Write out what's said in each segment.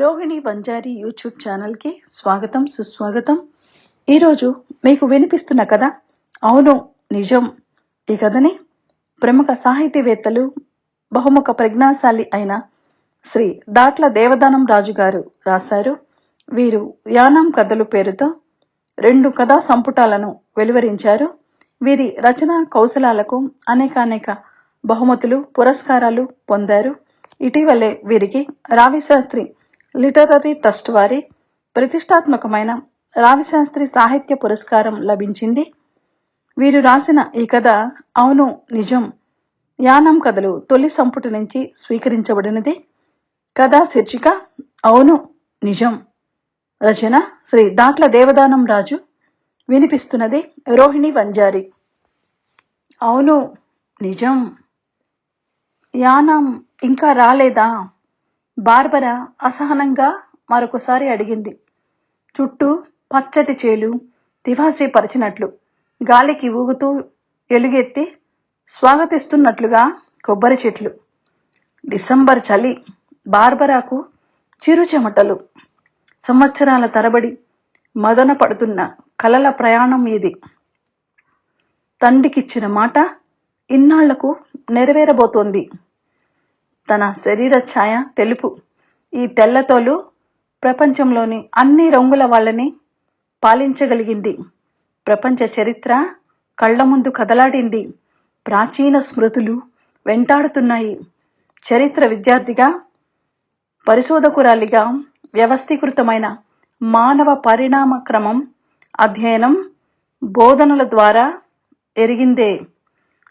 Rohini Banjara YouTube ఛానల్కి స్వాగతం సుస్వాగతం. ఈరోజు మీకు వినిపిస్తున్న కథ అవును నిజం. ఈ కథని ప్రముఖ సాహితీవేత్తలు బహుముఖ ప్రజ్ఞాశాలి అయిన శ్రీ దాట్ల దేవదానం రాజు గారు రాశారు. వీరు యానం కథలు పేరుతో రెండు కథా సంపుటాలను వెలువరించారు. వీరి రచనా కౌశలాలకు అనేకానేక బహుమతులు పురస్కారాలు పొందారు. ఇటీవలే వీరికి రావిశాస్త్రి లిటరరీ ట్రస్ట్ వారి ప్రతిష్టాత్మకమైన రావిశాస్త్రి సాహిత్య పురస్కారం లభించింది. వీరు రాసిన ఈ కథ అవును నిజం. యానం కథలు తొలి సంపుటి నుంచి స్వీకరించబడినది. కథా శీర్షిక అవును నిజం. రచన శ్రీ దాట్ల దేవదానం రాజు. వినిపిస్తున్నది రోహిణి వంజారి. అవును నిజం. యానం ఇంకా రాలేదా? బార్బరా అసహనంగా మరొకసారి అడిగింది. చుట్టూ పచ్చటి చేలు తివాసే పరిచినట్లు గాలికి ఊగుతూ ఎలుగెత్తి స్వాగతిస్తున్నట్లుగా కొబ్బరి చెట్లు. డిసెంబర్ చలి బార్బరాకు చిరు చెమటలు. సంవత్సరాల తరబడి మదన పడుతున్న కలల ప్రయాణం ఇది. తండ్రికిచ్చిన మాట ఇన్నాళ్ళకు నెరవేరబోతోంది. తన శరీర ఛాయ తెలుపు. ఈ తెల్లతోలు ప్రపంచంలోని అన్ని రంగుల వాళ్ళని పాలించగలిగింది. ప్రపంచ చరిత్ర కళ్ళ ముందు కదలాడింది. ప్రాచీన స్మృతులు వెంటాడుతున్నాయి. చరిత్ర విద్యార్థిగా పరిశోధకురాలిగా వ్యవస్థీకృతమైన మానవ పరిణామ క్రమం అధ్యయనం బోధనల ద్వారా ఎరిగిందే.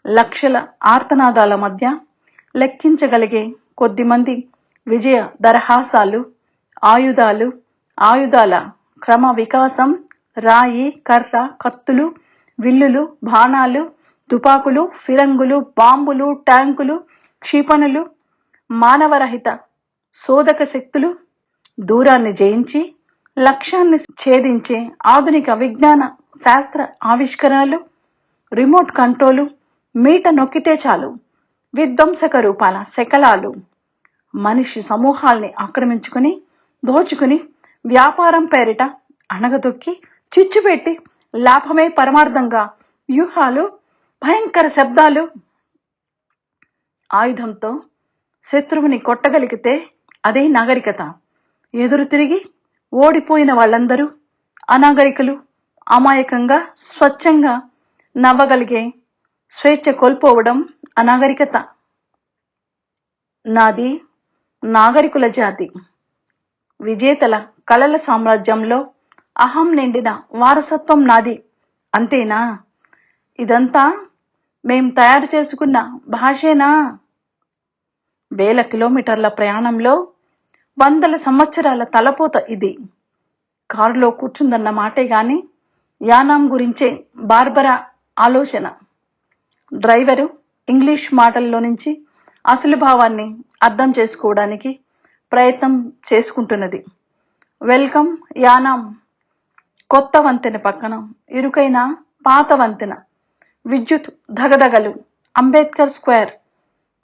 లక్షల ఆర్తనాదాల మధ్య లెక్కించగలిగే కొద్దిమంది విజయ దరహాసాలు ఆయుధాలు ఆయుధాల క్రమ వికాసం రాయి కర్ర కత్తులు విల్లులు బాణాలు తుపాకులు ఫిరంగులు బాంబులు ట్యాంకులు క్షిపణులు మానవరహిత శోధక శక్తులు దూరాన్ని జయించి లక్ష్యాన్ని ఛేదించే ఆధునిక విజ్ఞాన శాస్త్ర ఆవిష్కరణలు రిమోట్ కంట్రోలు మీట నొక్కితే చాలు. విధ్వంసక రూపాల శకలాలు. మనిషి సమూహాల్ని ఆక్రమించుకుని దోచుకుని వ్యాపారం పేరిట అణగదొక్కి చిచ్చుపెట్టి లాభమే పరమార్థంగా వ్యూహాలు భయంకర శబ్దాలు. ఆయుధంతో శత్రువుని కొట్టగలిగితే అదే నాగరికత. ఎదురు తిరిగి ఓడిపోయిన వాళ్ళందరూ అనాగరికులు అమాయకంగా స్వచ్ఛంగా నవ్వగలిగే స్వేచ్ఛ కోల్పోవడం అనాగరికత. నాది నాగరికుల జాతి. విజేతల కళల సామ్రాజ్యంలో అహం నిండిన వారసత్వం నాది. అంతేనా? ఇదంతా మేం తయారు చేసుకున్న భాషేనా? వేల కిలోమీటర్ల ప్రయాణంలో వందల సంవత్సరాల తలపోత ఇది. కారులో కూర్చుందన్న మాటే గాని యానాం గురించే బార్బరా ఆలోచన. డ్రైవరు ఇంగ్లీష్ మాటల్లో నుంచి అసలు భావాన్ని అర్థం చేసుకోవడానికి ప్రయత్నం చేసుకుంటున్నది. వెల్కమ్ యానాం. కొత్త వంతెన పక్కన ఇరుకైన పాత వంతెన. విద్యుత్ ధగధగలు. అంబేద్కర్ స్క్వేర్.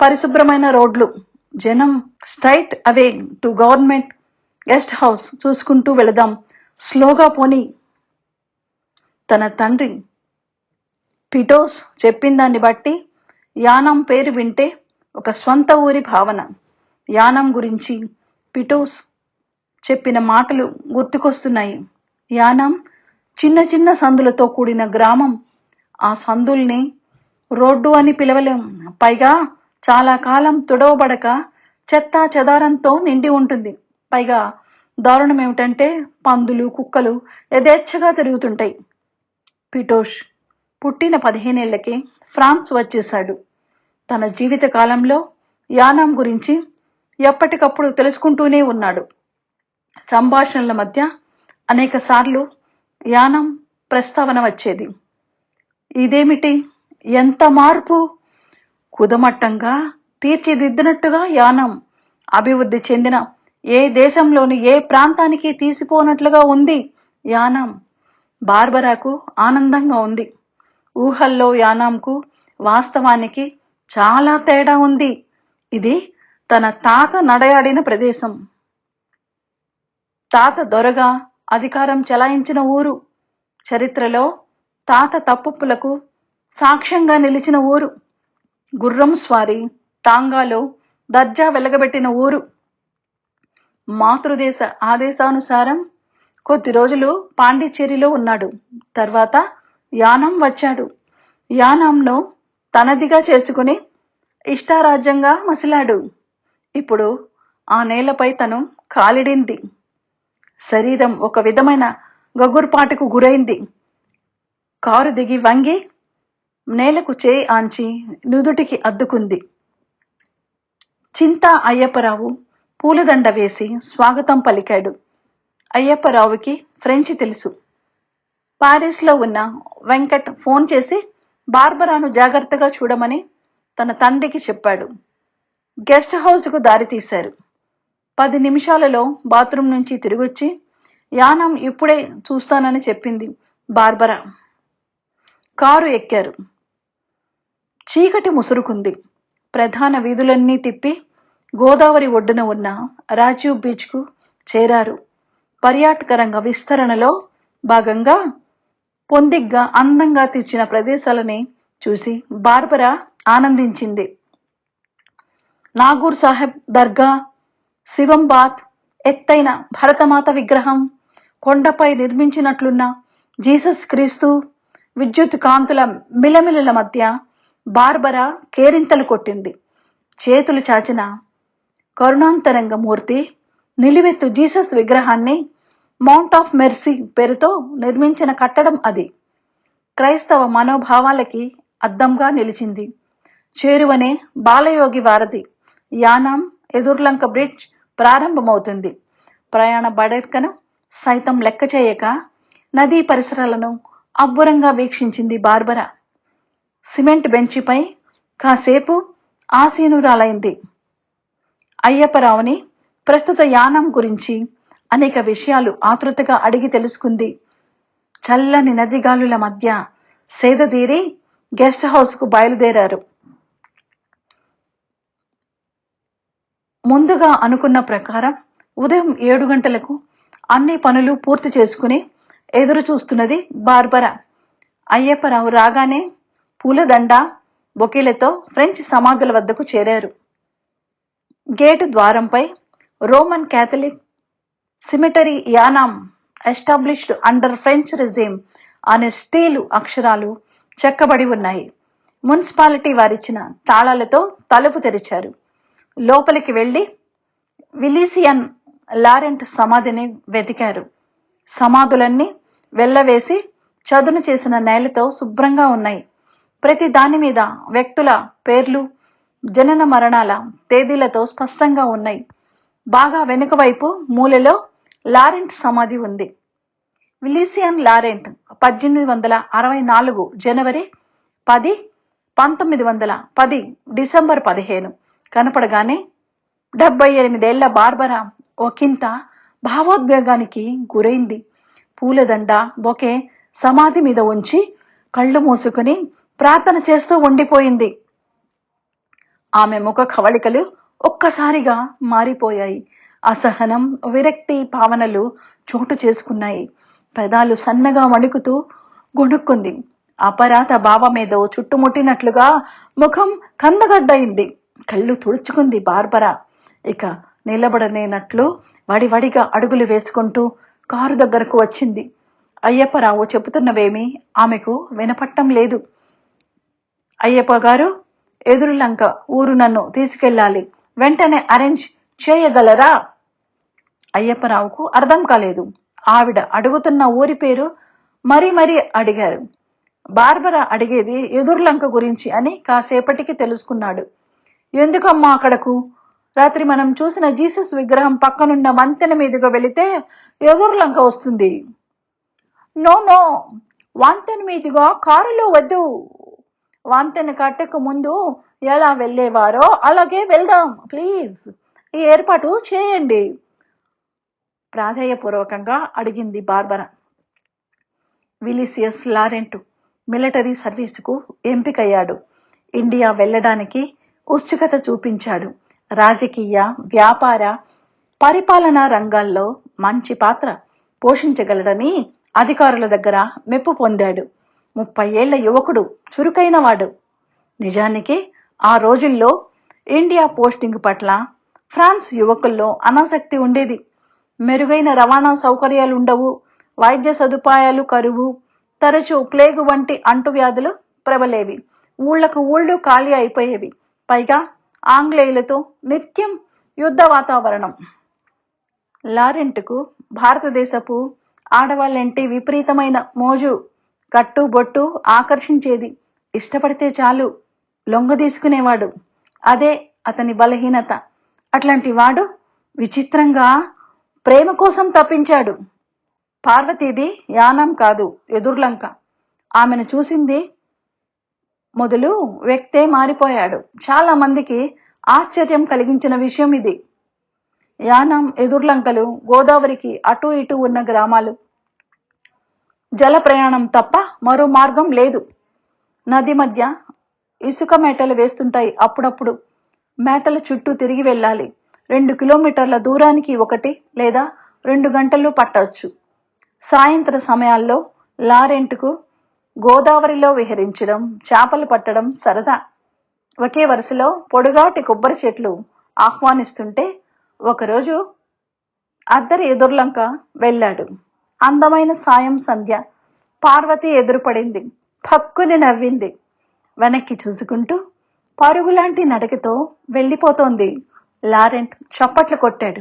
పరిశుభ్రమైన రోడ్లు. జనం straight away to government guest house చూసుకుంటూ వెళదాం. స్లోగా పోని. తన తండ్రి పిటోస్ చెప్పిన దాన్ని బట్టి యానం పేరు వింటే ఒక స్వంత ఊరి భావన. యానం గురించి పిటోస్ చెప్పిన మాటలు గుర్తుకొస్తున్నాయి. యానం చిన్న చిన్న సందులతో కూడిన గ్రామం. ఆ సందుల్ని రోడ్డు అని పిలవలేం. పైగా చాలా కాలం తుడవబడక చెత్త చెదారంతో నిండి ఉంటుంది. పైగా దారుణం ఏమిటంటే పందులు కుక్కలు యథేచ్ఛగా తిరుగుతుంటాయి. పిటోష్ పుట్టిన పదిహేనేళ్ళకే ఫ్రాన్స్ వచ్చేశాడు. తన జీవిత కాలంలో యానాం గురించి ఎప్పటికప్పుడు తెలుసుకుంటూనే ఉన్నాడు. సంభాషణల మధ్య అనేక సార్లు యానం ప్రస్తావన వచ్చేది. ఇదేమిటి? ఎంత మార్పు? కుదమట్టంగా తీర్చిదిద్దినట్టుగా యానం అభివృద్ధి చెందిన ఏ దేశంలోని ఏ ప్రాంతానికి తీసిపోనట్లుగా ఉంది యానం. బార్బరాకు ఆనందంగా ఉంది. ఊహల్లో యానాంకు వాస్తవానికి చాలా తేడా ఉంది. ఇది తన తాత నడయాడిన ప్రదేశం. తాత దొరగా అధికారం చెలాయించిన ఊరు. చరిత్రలో తాత తప్పులకు సాక్ష్యంగా నిలిచిన ఊరు. గుర్రం స్వారీ టాంగాలో దర్జా వెలగబెట్టిన ఊరు. మాతృదేశ ఆదేశానుసారం కొద్ది రోజులు పాండిచ్చేరిలో ఉన్నాడు. తర్వాత యానం వచ్చాడు. యానంలో తనదిగా చేసుకుని ఇష్టారాజ్యంగా మసిలాడు. ఇప్పుడు ఆ నేలపై తను కాలిడింది. శరీరం ఒక విధమైన గగుర్పాటుకు గురైంది. కారు దిగి వంగి నేలకు చేయి ఆంచి నుదుటికి అద్దుకుంది. చింతా అయ్యప్పరావు పూలదండ వేసి స్వాగతం పలికాడు. అయ్యప్పరావుకి ఫ్రెంచి తెలుసు. పారిస్లో ఉన్న వెంకట్ ఫోన్ చేసి బార్బరాను జాగ్రత్తగా చూడమని తన తండ్రికి చెప్పాడు. గెస్ట్ హౌస్కు దారి తీశారు. పది నిమిషాలలో బాత్రూమ్ నుంచి తిరిగొచ్చి యానం ఇప్పుడే చూస్తానని చెప్పింది బార్బరా. కారు ఎక్కారు. చీకటి ముసురుకుంది. ప్రధాన వీధులన్నీ తిప్పి గోదావరి ఒడ్డున ఉన్న రాజీవ్ బీచ్కు చేరారు. పర్యాటక రంగ విస్తరణలో భాగంగా పొందిగ్గా అందంగా తీర్చిన ప్రదేశాలని చూసి బార్బరా ఆనందించింది. నాగూర్ సాహెబ్ దర్గా శివంబాత్ ఎత్తైన భరతమాత విగ్రహం కొండపై నిర్మించినట్లున్న జీసస్ క్రీస్తు విద్యుత్ కాంతుల మిలమిలల మధ్య బార్బరా కేరింతలు కొట్టింది. చేతులు చాచిన కరుణాంతరంగ మూర్తి నిలువెత్తు జీసస్ విగ్రహాన్ని మౌంట్ ఆఫ్ మెర్సీ పేరుతో నిర్మించిన కట్టడం అది. క్రైస్తవ మనోభావాలకి అద్దంగా నిలిచింది. చేరువనే బాలయోగి వారధి యానం ఎదుర్లంక బ్రిడ్జ్ ప్రారంభమవుతుంది. ప్రయాణ బడెక్కను సైతం లెక్క చేయక నదీ పరిసరాలను అబ్బురంగా వీక్షించింది బార్బరా. సిమెంట్ బెంచిపై కాసేపు ఆసీనురాలైంది. అయ్యప్పరావుని ప్రస్తుత యానం గురించి అనేక విషయాలు ఆతృతగా అడిగి తెలుసుకుంది. చల్లని నదిగాలుల మధ్య సేదదీరి గెస్ట్ హౌస్కు బయలుదేరారు. ముందుగా అనుకున్న ప్రకారం ఉదయం ఏడు గంటలకు అన్ని పనులు పూర్తి చేసుకుని ఎదురు చూస్తున్నది బార్బరా. అయ్యప్పరావు రాగానే పూలదండ బొకేలతో ఫ్రెంచ్ సమాధుల వద్దకు చేరారు. Gate ద్వారంపై Roman Catholic cemetery Yanam established under French regime అనే స్టీలు అక్షరాలు చెక్కబడి ఉన్నాయి. మున్సిపాలిటీ వారిచ్చిన తాళాలతో తలుపు తెరిచారు. లోపలికి వెళ్ళి విలీసియన్ లారెంట్ సమాధిని వెతికారు. సమాధులన్నీ వెళ్ళవేసి చదును చేసిన నేలతో శుభ్రంగా ఉన్నాయి. ప్రతి దాని మీద వ్యక్తుల పేర్లు జనన మరణాల తేదీలతో స్పష్టంగా ఉన్నాయి. బాగా వెనుక వైపు మూలలో లారెంట్ సమాధి ఉంది. విలీసియన్ లారెంట్ పద్దెనిమిది వందల అరవై నాలుగు జనవరి పది పంతొమ్మిది వందల పది డిసెంబర్ పదిహేను. కనపడగానే డెబ్బై ఎనిమిదేళ్ళ బార్బరా ఒకంత భావోద్వేగానికి గురైంది. పూలదండ బొకే సమాధి మీద ఉంచి కళ్ళు మూసుకుని ప్రార్థన చేస్తూ ఉండిపోయింది. ఆమె ముఖ కవళికలు ఒక్కసారిగా మారిపోయాయి. అసహనం విరక్తి భావనలు చోటు చేసుకున్నాయి. పెదాలు సన్నగా వణుకుతూ గొణుక్కుంది. అపరాధ భావమేదో చుట్టుముట్టినట్లుగా ముఖం కందగడ్డయింది. కళ్ళు తుడుచుకుంది బార్బరా. ఇక నిలబడనేనట్లు వడివడిగా అడుగులు వేసుకుంటూ కారు దగ్గరకు వచ్చింది. అయ్యప్పరావు చెబుతున్నవేమీ ఆమెకు వినపట్టం లేదు. అయ్యప్ప గారు ఎదురులంక ఊరు నన్ను తీసుకెళ్ళాలి. వెంటనే అరేంజ్ చేయగలరా? అయ్యప్పరావుకు అర్థం కాలేదు. ఆవిడ అడుగుతున్న ఊరి పేరు మరీ మరీ అడిగారు. బార్బర అడిగేది ఎదుర్లంక గురించి అని కాసేపటికి తెలుసుకున్నాడు. ఎందుకమ్మా అక్కడకు? రాత్రి మనం చూసిన జీసస్ విగ్రహం పక్కనున్న వంతెన మీదుగా వెళితే ఎదుర్లంక వస్తుంది. నో నో వంతెన మీదుగా కారులో వద్దు. వంతెన కట్టక ముందు ఎలా వెళ్ళేవారో అలాగే వెళ్దాం ప్లీజ్. ఈ ఏర్పాటు చేయండి. ప్రాధేయపూర్వకంగా అడిగింది బార్బరా. విలిసియస్ లారెంట్ మిలిటరీ సర్వీసుకు ఎంపికయ్యాడు. ఇండియా వెళ్ళడానికి ఉత్సుకత చూపించాడు. రాజకీయ వ్యాపార పరిపాలనా రంగాల్లో మంచి పాత్ర పోషించగలడని అధికారుల దగ్గర మెప్పు పొందాడు. ముప్పై ఏళ్ళ యువకుడు చురుకైన వాడు. నిజానికి ఆ రోజుల్లో ఇండియా పోస్టింగ్ పట్ల ఫ్రాన్స్ యువకుల్లో అనాసక్తి ఉండేది. మెరుగైన రవాణా సౌకర్యాలు ఉండవు వైద్య సదుపాయాలు కరువు తరచూ ప్లేగు వంటి అంటువ్యాధులు ప్రబలేవి. ఊళ్ళకు ఊళ్ళు ఖాళీ అయిపోయేవి. పైగా ఆంగ్లేయులతో నిత్యం యుద్ధ వాతావరణం. లారెంట్కు భారతదేశపు ఆడవాళ్ళంటే విపరీతమైన మోజు కట్టు బొట్టు ఆకర్షించేది. ఇష్టపడితే చాలు లొంగ తీసుకునేవాడు. అదే అతని బలహీనత. అట్లాంటి వాడు విచిత్రంగా ప్రేమ కోసం తప్పించాడు. పార్వతీది యానం కాదు ఎదుర్లంక ఆమెను చూసింది మొదలు వ్యక్తే మారిపోయాడు. చాలా మందికి ఆశ్చర్యం కలిగించిన విషయం ఇది. యానం ఎదుర్లంకలు గోదావరికి అటు ఇటు ఉన్న గ్రామాలు. జల ప్రయాణం తప్ప మరో మార్గం లేదు. నది మధ్య ఇసుక మేటలు వేస్తుంటాయి అప్పుడప్పుడు. మేటల చుట్టూ తిరిగి వెళ్ళాలి. రెండు కిలోమీటర్ల దూరానికి ఒకటి లేదా రెండు గంటలు పట్టవచ్చు. సాయంత్ర సమయాల్లో లారెంట్కు గోదావరిలో విహరించడం చేపలు పట్టడం సరదా. ఒకే వరుసలో పొడుగాటి కొబ్బరి చెట్లు ఆహ్వానిస్తుంటే ఒకరోజు అద్దరి ఎదుర్లంక వెళ్ళాడు. అందమైన సాయం సంధ్య పార్వతి ఎదురుపడింది. పక్కుని నవ్వింది. వెనక్కి చూసుకుంటూ పరుగులాంటి నడకతో వెళ్ళిపోతోంది. లారెంట్ చప్పట్లు కొట్టాడు.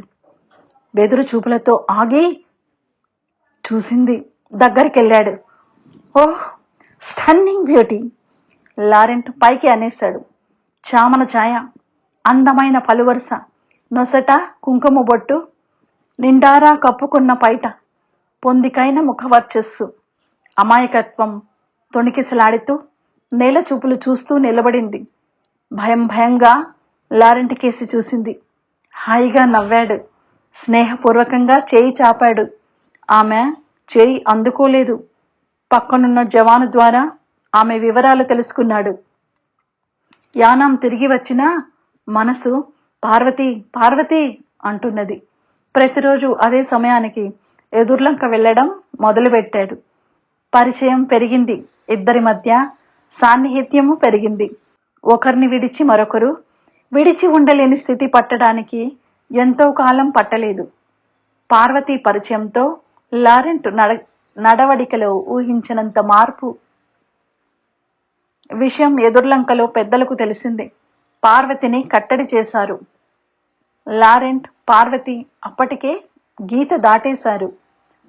బెదురు చూపులతో ఆగి చూసింది దగ్గరికి వెళ్ళాడు ఓహ్ స్టన్నింగ్ బ్యూటీ! లారెంట్ పైకి అనేశాడు. చామన ఛాయ అందమైన పలువరుస నొసట కుంకుమ బొట్టు నిండారా కప్పుకున్న పైట పొందికైన ముఖవర్చస్సు అమాయకత్వం తొణికిసలాడుతూ నేల చూపులు చూస్తూ నిలబడింది. భయం భయంగా లారెంట్ కేసి చూసింది. హాయిగా నవ్వాడు. స్నేహపూర్వకంగా చేయి చాపాడు. ఆమె చేయి అందుకోలేదు. పక్కనున్న జవాను ద్వారా ఆమె వివరాలు తెలుసుకున్నాడు. యానాం తిరిగి వచ్చినా మనసు పార్వతి పార్వతి అంటున్నది. ప్రతిరోజు అదే సమయానికి ఎదుర్లంక వెళ్ళడం మొదలుపెట్టాడు. పరిచయం పెరిగింది. ఇద్దరి మధ్య సాన్నిహిత్యము పెరిగింది. ఒకరిని విడిచి మరొకరు విడిచి ఉండలేని స్థితి పట్టడానికి ఎంతో కాలం పట్టలేదు. పార్వతీ పరిచయంతో లారెంట్ నడ నడవడికలో ఊహించినంత మార్పు విషయం ఎదుర్లంకలో పెద్దలకు తెలిసింది. పార్వతిని కట్టడి చేశారు. లారెంట్ పార్వతి అప్పటికే గీత దాటేశారు.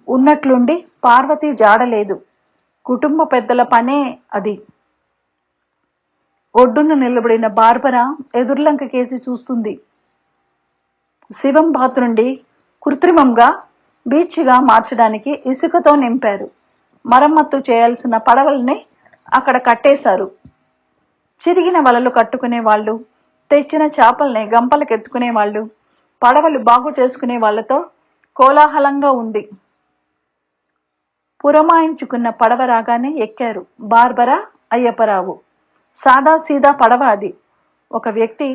ఉన్నట్లుండి పార్వతి జాడలేదు. కుటుంబ పెద్దల పనే అది. ఒడ్డున నిలబడిన బార్బరా ఎదుర్లంక కేసి చూస్తుంది. శివం పాత్రుండి కృత్రిమంగా బీచ్గా మార్చడానికి ఇసుకతో నింపారు. మరమ్మత్తు చేయాల్సిన పడవల్ని అక్కడ కట్టేశారు. చిరిగిన వలలు కట్టుకునే వాళ్ళు తెచ్చిన చేపల్ని గంపలకెత్తుకునే వాళ్ళు పడవలు బాగు చేసుకునే వాళ్ళతో కోలాహలంగా ఉంది. పురమాయించుకున్న పడవ రాగానే ఎక్కారు. బార్బరా అయ్యప్పరావు. సాదా సీదా పడవ అది. ఒక వ్యక్తి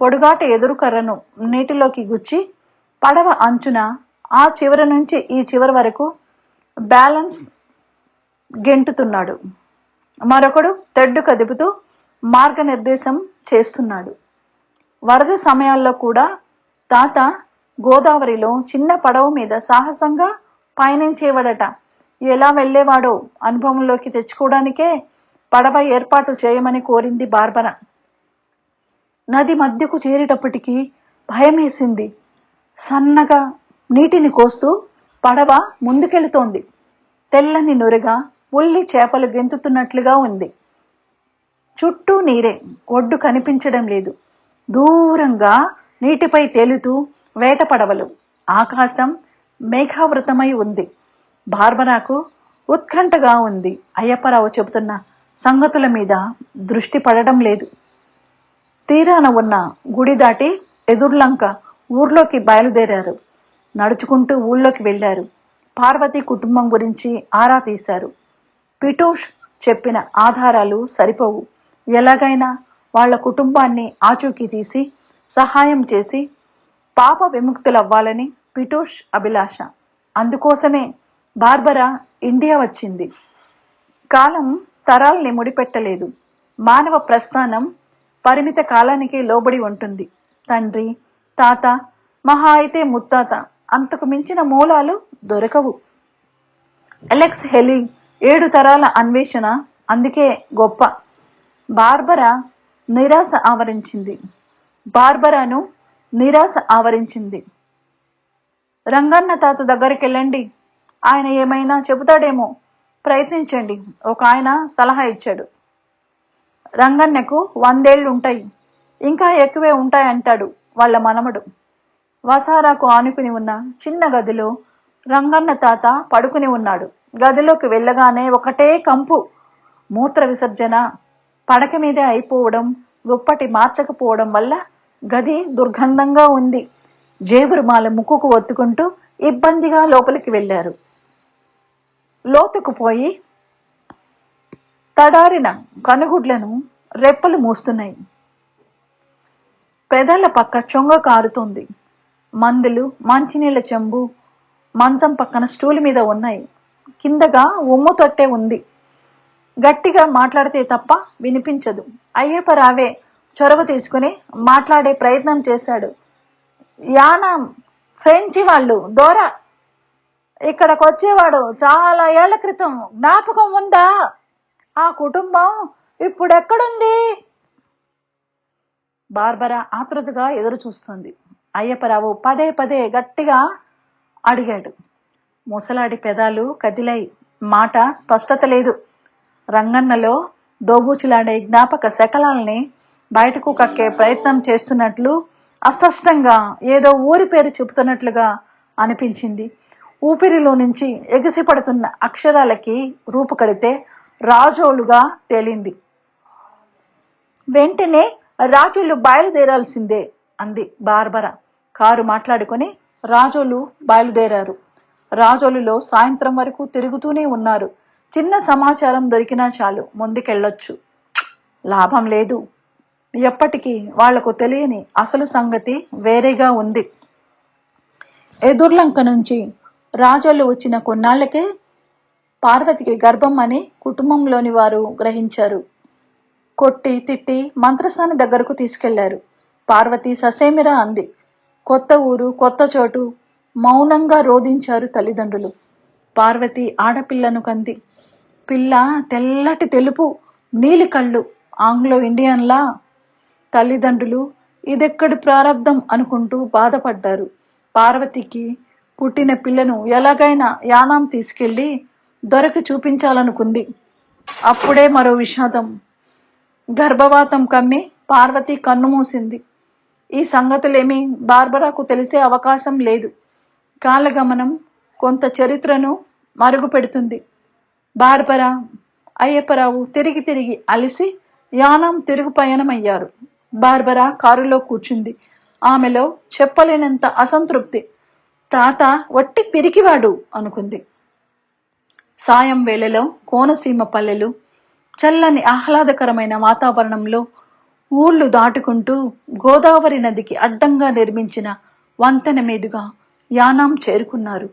పొడుగాట ఎదురుకర్రను నీటిలోకి గుచ్చి పడవ అంచున ఆ చివరి నుంచి ఈ చివరి వరకు బ్యాలెన్స్ గెంటుతున్నాడు. మరొకడు తెడ్డు కదుపుతూ మార్గనిర్దేశం చేస్తున్నాడు. వరద సమయాల్లో కూడా తాత గోదావరిలో చిన్న పడవ మీద సాహసంగా పయనించేవాడట. ఎలా వెళ్ళేవాడో అనుభవంలోకి తెచ్చుకోవడానికే పడవ ఏర్పాటు చేయమని కోరింది బార్బర. నది మధ్యకు చేరేటప్పటికీ భయమేసింది. సన్నగా నీటిని కోస్తూ పడవ ముందుకెళుతోంది. తెల్లని నొరగా ఉల్లి చేపలు గెంతుతున్నట్లుగా ఉంది. చుట్టూ నీరే ఒడ్డు కనిపించడం లేదు. దూరంగా నీటిపై తేలుతూ వేట పడవలు. ఆకాశం మేఘావృతమై ఉంది. బార్బరాకు ఉత్కంఠగా ఉంది. అయ్యప్పరావు చెబుతున్న సంగతుల మీద దృష్టి పడడం లేదు. తీరాన ఉన్న గుడి దాటి ఎదుర్లంక ఊర్లోకి బయలుదేరారు. నడుచుకుంటూ ఊళ్ళోకి వెళ్ళారు. పార్వతి కుటుంబం గురించి ఆరా తీశారు. పిటోష్ చెప్పిన ఆధారాలు సరిపోవు. ఎలాగైనా వాళ్ళ కుటుంబాన్ని ఆచూకీ తీసి సహాయం చేసి పాప విముక్తులవ్వాలని పిటూష్ అభిలాష. అందుకోసమే బార్బరా ఇండియా వచ్చింది. కాలం తరాల్ని ముడిపెట్టలేదు. మానవ ప్రస్థానం పరిమిత కాలానికి లోబడి ఉంటుంది. తండ్రి తాత మహా అయితే ముత్తాత అంతకు మించిన మూలాలు దొరకవు. అలెక్స్ హెలీ ఏడు తరాల అన్వేషణ అందుకే గొప్ప. బార్బరా నిరాశ ఆవరించింది. బార్బరాను నిరాశ ఆవరించింది. రంగన్న తాత దగ్గరికి వెళ్ళండి ఆయన ఏమైనా చెబుతాడేమో. ప్రయత్నించండి. ఒక ఆయన సలహా ఇచ్చాడు. రంగన్నకు వందేళ్ళు ఉంటాయి ఇంకా ఎక్కువే ఉంటాయి అంటాడు వాళ్ళ మనమడు వసారాకు ఆనుకుని ఉన్న చిన్న గదిలో రంగన్న తాత పడుకుని ఉన్నాడు. గదిలోకి వెళ్ళగానే ఒకటే కంపు. మూత్ర విసర్జన పడక మీదే అయిపోవడం దుప్పటి మార్చకపోవడం వల్ల గది దుర్గంధంగా ఉంది. జేబురుమాల ముక్కుకు ఒత్తుకుంటూ ఇబ్బందిగా లోపలికి వెళ్ళారు. లోతుకు పోయి తడారిన కనుగుడ్లను రెప్పలు మూస్తున్నాయి. పెదల పక్క చొంగ కారుతుంది. మందులు మంచినీళ్ళ చెంబు మంచం పక్కన స్టూల్ మీద ఉన్నాయి. కిందగా ఉమ్ము తొట్టే ఉంది. గట్టిగా మాట్లాడితే తప్ప వినిపించదు. అయ్యప్ప రావే చొరవ తీసుకుని మాట్లాడే ప్రయత్నం చేశాడు. యానా ఫ్రెంచి వాళ్ళు దోరా ఇక్కడికి వచ్చేవాడు చాలా ఏళ్ళ క్రితం. జ్ఞాపకం ఉందా? ఆ కుటుంబం ఇప్పుడు ఎక్కడుంది బార్బరా ఆతృతగా ఎదురు చూస్తుంది. అయ్యప్పరావు పదే పదే గట్టిగా అడిగాడు. ముసలాడి పెదాలు కదిలాయి. మాట స్పష్టత లేదు. రంగన్నలో దోబూచులాడే జ్ఞాపక శకలాల్ని బయటకు కక్కే ప్రయత్నం చేస్తున్నట్లు అస్పష్టంగా ఏదో ఊరి పేరు చెబుతున్నట్లుగా అనిపించింది. ఊపిరిలో నుంచి ఎగిసిపడుతున్న అక్షరాలకి రూపు కడితే రాజోలుగా తేలింది. వెంటనే రాజులు బయలుదేరాల్సిందే అంది బార్బరా. కారు మాట్లాడుకొని రాజోలు బయలుదేరారు. రాజోలులో సాయంత్రం వరకు తిరుగుతూనే ఉన్నారు. చిన్న సమాచారం దొరికినా చాలు ముందుకెళ్ళొచ్చు. లాభం లేదు. ఎప్పటికీ వాళ్ళకు తెలియని అసలు సంగతి వేరేగా ఉంది. ఎదుర్లంక నుంచి రాజోళ్ళు వచ్చిన కొన్నాళ్ళకే పార్వతికి గర్భం అని కుటుంబంలోని వారు గ్రహించారు. కొట్టి తిట్టి మంత్రస్థాని దగ్గరకు తీసుకెళ్ళారు. పార్వతి ససేమిరా అంది. కొత్త ఊరు కొత్త చోటు మౌనంగా రోధించారు తల్లిదండ్రులు. పార్వతి ఆడపిల్లను కంది. పిల్ల తెల్లటి తెలుపు నీలి కళ్ళు. ఆంగ్లో ఇండియన్లా తల్లిదండ్రులు ఇదెక్కడి ప్రారంధం అనుకుంటూ బాధపడ్డారు. పార్వతికి పుట్టిన పిల్లను ఎలాగైనా యానాం తీసుకెళ్ళి దొరకు చూపించాలనుకుంది. అప్పుడే మరో విషాదం. గర్భవాతం కమ్మి పార్వతి కన్నుమూసింది. ఈ సంగతులేమీ బార్బరాకు తెలిసే అవకాశం లేదు. కాలగమనం కొంత చరిత్రను మరుగుపెడుతుంది. బార్బరా అయ్యప్పరావు తిరిగి తిరిగి అలిసి యానం తిరుగు పయనమయ్యారు. బార్బరా కారులో కూర్చుంది. ఆమెలో చెప్పలేనంత అసంతృప్తి. తాత వట్టి పిరికివాడు అనుకుంది. సాయం వేళలో కోనసీమ పల్లెలు చల్లని ఆహ్లాదకరమైన వాతావరణంలో ఊళ్ళు దాటుకుంటూ గోదావరి నదికి అడ్డంగా నిర్మించిన వంతెన మీదుగా యానాం చేరుకున్నారు.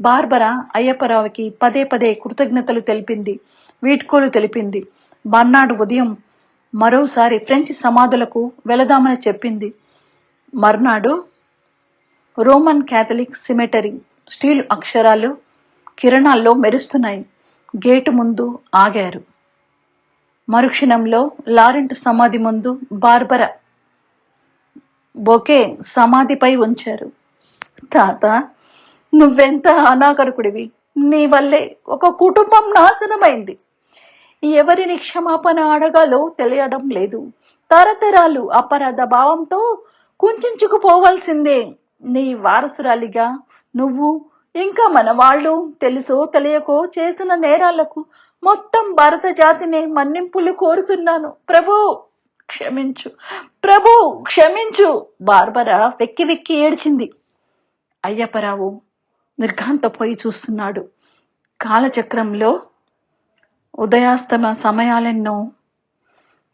బార్బరా అయ్యప్పరావుకి పదే పదే కృతజ్ఞతలు తెలిపింది వీడ్కోలు తెలిపింది. మర్నాడు ఉదయం మరోసారి ఫ్రెంచ్ సమాధులకు వెళదామని చెప్పింది. మర్నాడు రోమన్ క్యాథలిక్ సిమెటరీ స్టీల్ అక్షరాలు కిరణాల్లో మెరుస్తున్నాయి. గేటు ముందు ఆగారు. మరుక్షణంలో లారెంట్ సమాధి ముందు బార్బర బొకే సమాధిపై ఉంచారు. తాత నువ్వెంత అనాకరకుడివి నీ వల్లే ఒక కుటుంబం నాశనమైంది. ఎవరిని క్షమాపణ అడగాలో తెలియడం లేదు. తరతరాలు అపరాధ భావంతో కుంచుకుపోవాల్సిందే. నీ వారసురాలిగా నువ్వు ఇంకా మన వాళ్ళు తెలుసో తెలియకో చేసిన నేరాలకు మొత్తం భారత జాతిని మన్నింపులు కోరుతున్నాను. ప్రభు క్షమించు. ప్రభు క్షమించు. బార్బరా వెక్కి వెక్కి ఏడ్చింది. అయ్యప్పరావు నిర్ఘాంతపోయి చూస్తున్నాడు. కాలచక్రంలో ఉదయాస్తమ సమయాలెన్నో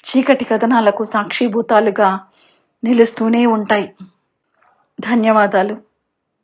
చీకటి కథనాలకు సాక్షిభూతాలుగా నిలుస్తూనే ఉంటాయి. ధన్యవాదాలు.